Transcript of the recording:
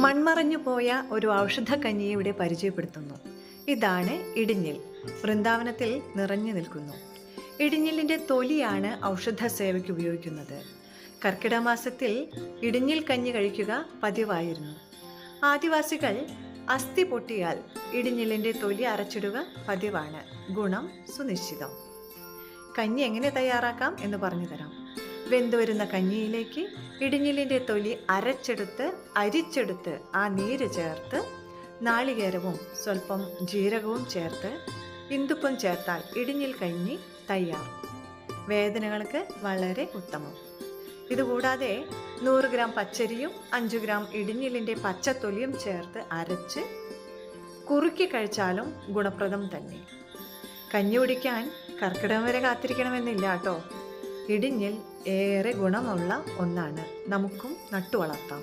മൺമറഞ്ഞു പോയ ഒരു ഔഷധ കഞ്ഞിയെ ഇവിടെ പരിചയപ്പെടുത്തുന്നു. ഇതാണ് ഇടിഞ്ഞിൽ. വൃന്ദാവനത്തിൽ നിറഞ്ഞു നിൽക്കുന്നു. ഇടിഞ്ഞിലിന്റെ തൊലിയാണ് ഔഷധ സേവയ്ക്ക് ഉപയോഗിക്കുന്നത് കർക്കിടമാസത്തിൽ ഇടിഞ്ഞിൽ കഞ്ഞി കഴിക്കുക പതിവായിരുന്നു. ആദിവാസികൾ അസ്ഥി പൊട്ടിയാൽ ഇടിഞ്ഞിലിന്റെ തൊലി അരച്ചിടുക പതിവാണ്. ഗുണം സുനിശ്ചിതം. കഞ്ഞി എങ്ങനെ തയ്യാറാക്കാം എന്ന് പറഞ്ഞു തരാം. വെന്തുവരുന്ന കഞ്ഞിയിലേക്ക് ഇടിഞ്ഞിലിന്റെ തൊലി അരച്ചെടുത്ത് അരിച്ചെടുത്ത് ആ നീര് ചേർത്ത് നാളികേരവും സ്വല്പം ജീരകവും ചേർത്ത് ഇന്ദുപ്പം ചേർത്താൽ ഇടിഞ്ഞിൽ കഞ്ഞി തയ്യാർ. വേദനകൾക്ക് വളരെ ഉത്തമം. ഇതുകൂടാതെ നൂറ് ഗ്രാം പച്ചരിയും അഞ്ച് ഗ്രാം ഇടിഞ്ഞിലിന്റെ പച്ചത്തൊലിയും ചേർത്ത് അരച്ച് കുറുക്കി കഴിച്ചാലും ഗുണപ്രദം തന്നെ. കഞ്ഞി കുടിക്കാൻ കർക്കിടകം വരെ കാത്തിരിക്കണമെന്നില്ല കേട്ടോ. ഇടിഞ്ഞിൽ ഏറെ ഗുണമുള്ള ഒന്നാണ്. നമുക്കും നട്ടുവളർത്താം.